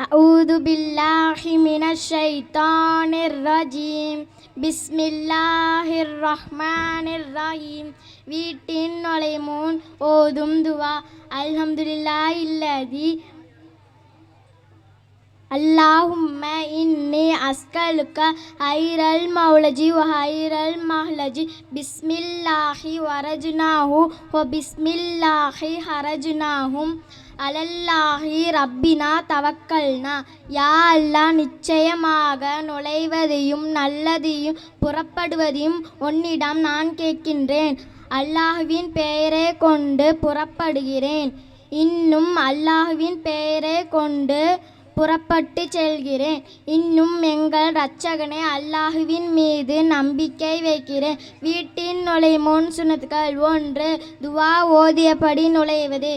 أعوذ بالله من الشيطان الرجيم بسم الله الرحمن الرحيم வீட்டின் நுழைமுன் ஓதும் துவா அல்ஹம்துலில்லா இல்லதி اللهم إني أسألك خير المولج وخير المهلج بسم الله ورجناه وبسم الله خرجناهم அலல்லாஹி ரப்பினா தவக்கல்னா யா அல்லாஹ் நிச்சயமாக நுழைவதையும் நல்லதையும் புறப்படுவதையும் உன்னிடம் நான் கேட்கின்றேன். அல்லாஹுவின் பெயரை கொண்டு புறப்படுகிறேன். இன்னும் அல்லாஹுவின் பெயரை கொண்டு புறப்பட்டு செல்கிறேன். இன்னும் எங்கள் இரட்சகனே அல்லாஹுவின் மீது நம்பிக்கை வைக்கிறேன். வீட்டின் நுழைமுன் சுனத்துக்கள் ஒன்று துவா ஓதியபடி நுழைவது.